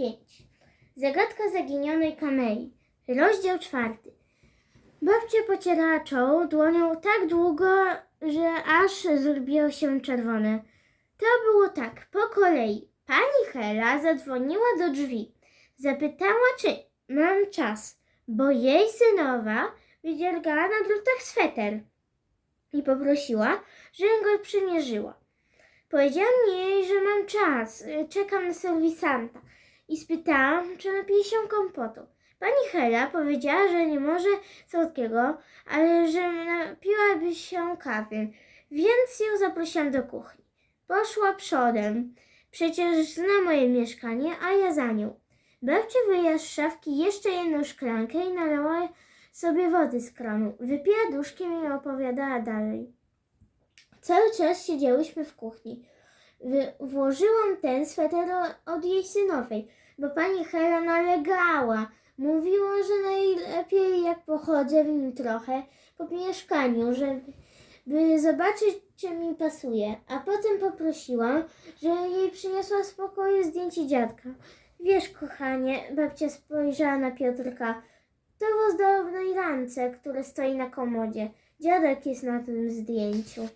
5. Zagadka zaginionej kamei. Rozdział czwarty. Babcia pocierała czoło dłonią tak długo, że aż zrobiło się czerwone. To było tak, po kolei. Pani Hela zadzwoniła do drzwi. Zapytała, czy mam czas, bo jej synowa wydziergała na drutach sweter i poprosiła, żebym go przymierzyła. Powiedziałam jej, że mam czas, czekam na serwisanta i spytałam, czy napije się kompotu. Pani Hela powiedziała, że nie może słodkiego, ale że napiłaby się kawy, więc ją zaprosiłam do kuchni. Poszła przodem, przecież zna moje mieszkanie, a ja za nią. Babcia wyjęła z szafki jeszcze jedną szklankę i nalała sobie wody z kranu. Wypiła duszkiem i opowiadała dalej. Cały czas siedziałyśmy w kuchni. Włożyłam ten sweter od jej synowej, bo pani Hela nalegała. Mówiła, że najlepiej jak pochodzę w nim trochę po mieszkaniu, żeby by zobaczyć, czy mi pasuje. A potem poprosiłam, że jej przyniosła z pokoju zdjęcie dziadka. Wiesz, kochanie, babcia spojrzała na Piotrka. To w ozdobnej rance, które stoi na komodzie. Dziadek jest na tym zdjęciu.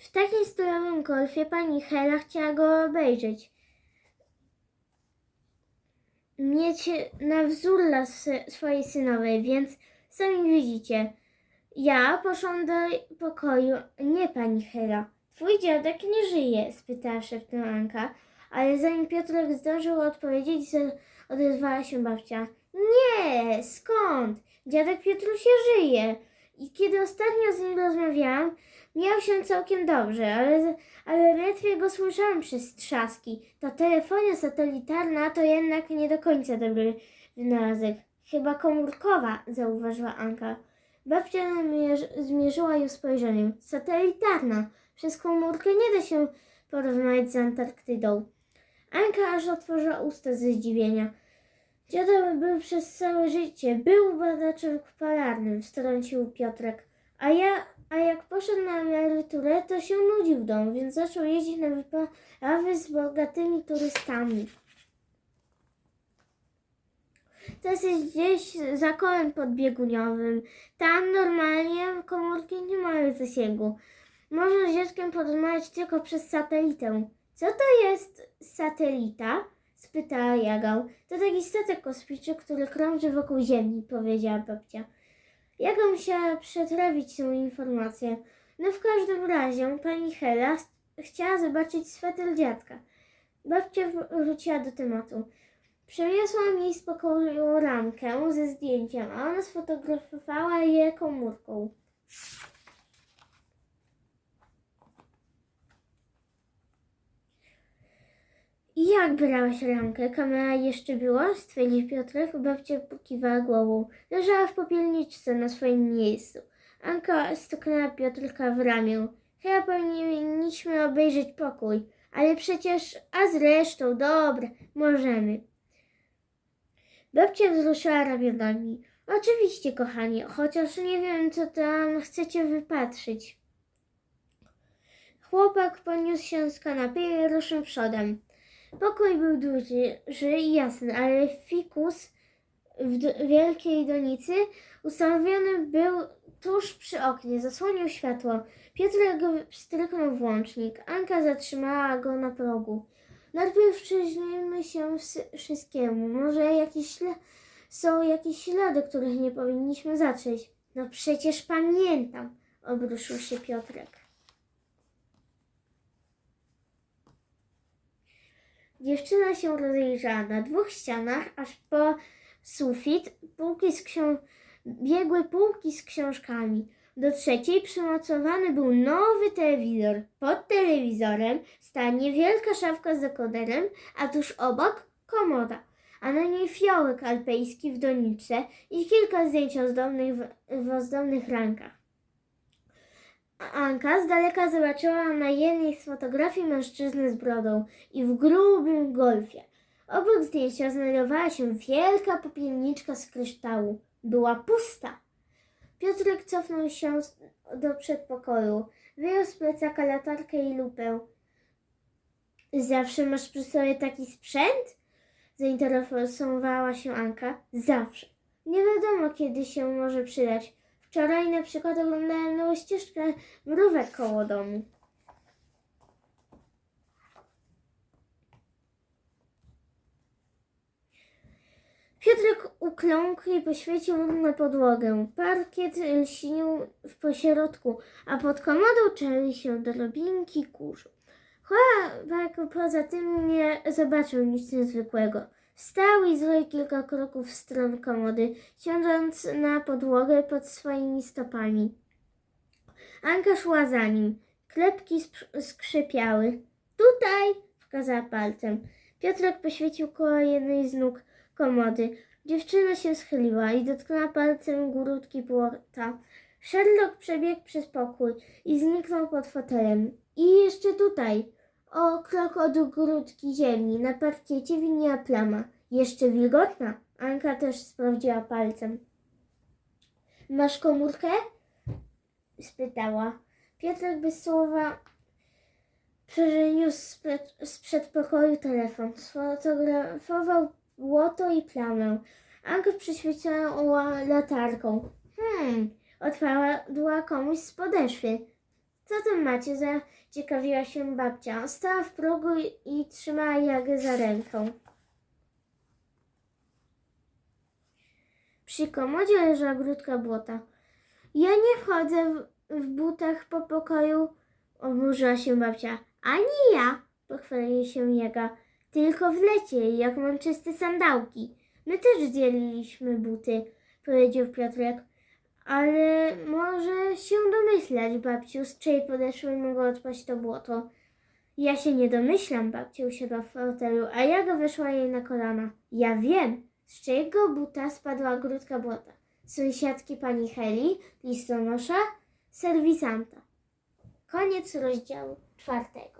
W takim stojowym golfie pani Hela chciała go obejrzeć. Mieć na wzór dla swojej synowej, więc sami widzicie. Ja poszłam do pokoju. Nie, pani Hela. Twój dziadek nie żyje, spytała szeptem Anka, ale zanim Piotrek zdążył odpowiedzieć, odezwała się babcia. Nie, skąd? Dziadek Piotrusia żyje. I kiedy ostatnio z nim rozmawiałam, miał się całkiem dobrze, ale, ale ledwie go słyszałam przez trzaski. Ta telefonia satelitarna to jednak nie do końca dobry wynalazek. Chyba komórkowa, zauważyła Anka. Babcia zmierzyła ją spojrzeniem. Satelitarna. Przez komórkę nie da się porównać z Antarktydą. Anka aż otworzyła usta ze zdziwienia. Dziadek był przez całe życie, był badaczem polarnym, wtrącił Piotrek. A ja, a jak poszedł na emeryturę, to się nudził w domu, więc zaczął jeździć na wyprawy z bogatymi turystami. Teraz jest gdzieś za kołem podbieguniowym. Tam normalnie komórki nie mają zasięgu. Można z dzieckiem porozmawiać tylko przez satelitę. Co to jest satelita? Spytała Jagał. To taki statek kosmiczny, który krąży wokół Ziemi, powiedziała babcia. Jagał musiała przetrawić tę informację. No w każdym razie pani Hela ch- chciała zobaczyć sweter dziadka. Babcia wr- wróciła do tematu. Przyniosłam jej z pokoju ramkę ze zdjęciem, a ona sfotografowała je komórką. Jak brałaś ramkę? Kamera jeszcze była? Stwierdził Piotrek. Babcia pokiwała głową. Leżała w popielniczce na swoim miejscu. Anka stuknęła Piotrka w ramię. Chyba powinniśmy obejrzeć pokój. Ale przecież, a zresztą, dobra, możemy. Babcia wzruszyła ramionami. Oczywiście, kochanie, chociaż nie wiem, co tam chcecie wypatrzyć. Chłopak poniósł się z kanapy i ruszył przodem. Pokój był duży ży i jasny, ale fikus w d- wielkiej donicy ustawiony był tuż przy oknie, zasłonił światło. Piotrek stryknął włącznik. Anka zatrzymała go na progu. Najpierw przyjrzyjmy się wszy- wszystkiemu. Może jakieś są jakieś ślady, których nie powinniśmy zatrzeć. No przecież pamiętam, obruszył się Piotrek. Dziewczyna się rozejrzała na dwóch ścianach, aż po sufit, półki z ksią... biegły półki z książkami. Do trzeciej przymocowany był nowy telewizor. Pod telewizorem stała niewielka szafka z dekoderem, a tuż obok komoda, a na niej fiołek alpejski w doniczce i kilka zdjęć ozdobnych w, w ozdobnych rankach. Anka z daleka zobaczyła na jednej z fotografii mężczyznę z brodą i w grubym golfie. Obok zdjęcia znajdowała się wielka popielniczka z kryształu. Była pusta. Piotrek cofnął się do przedpokoju. Wyjął z plecaka latarkę i lupę. Zawsze masz przy sobie taki sprzęt? Zainteresowała się Anka. Zawsze. Nie wiadomo, kiedy się może przydać. Wczoraj na przykład oglądałem nową ścieżkę mrówek koło domu. Piotrek ukląkł i poświecił na podłogę. Parkiet lśnił w pośrodku, a pod komodą czaiły się drobinki kurzu. Chłopak poza tym nie zobaczył nic niezwykłego. Stał i zrobił kilka kroków w stronę komody, siądząc na podłogę pod swoimi stopami. Anka szła za nim. Klepki skrzypiały. Tutaj! wskazała palcem. Piotrek poświecił koło jednej z nóg komody. Dziewczyna się schyliła i dotknęła palcem górutki płota. Sherlock przebiegł przez pokój i zniknął pod fotelem. I jeszcze tutaj, o krok od grudki ziemi, na parkiecie widniała plama. Jeszcze wilgotna. Anka też sprawdziła palcem. Masz komórkę? spytała. Piotrek bez słowa przeniósł z, przedpokoju telefon. Sfotografował błoto i plamę. Anka przyświecała latarką. Hmm, odpadła komuś z podeszwy. Co tam macie? Zaciekawiła się babcia. Stała w progu i, trzymała Jagę za ręką. Przy komodzie leżała grudka błota. Ja nie wchodzę w, w butach po pokoju, oburzyła się babcia. Ani ja, pochwaliła się Jaga. Tylko w lecie, jak mam czyste sandałki. My też zdjęliśmy buty, powiedział Piotrek ale mm. może się domyślać, babciu, z czyjej podeszły mogło odpaść to błoto. Ja się nie domyślam, babcia usiadła w fotelu, a ja go wyszła jej na kolana. Ja wiem, z czyjego buta spadła grudka błota. Sąsiadki pani Heli, listonosza, serwisanta. Koniec rozdziału czwartego.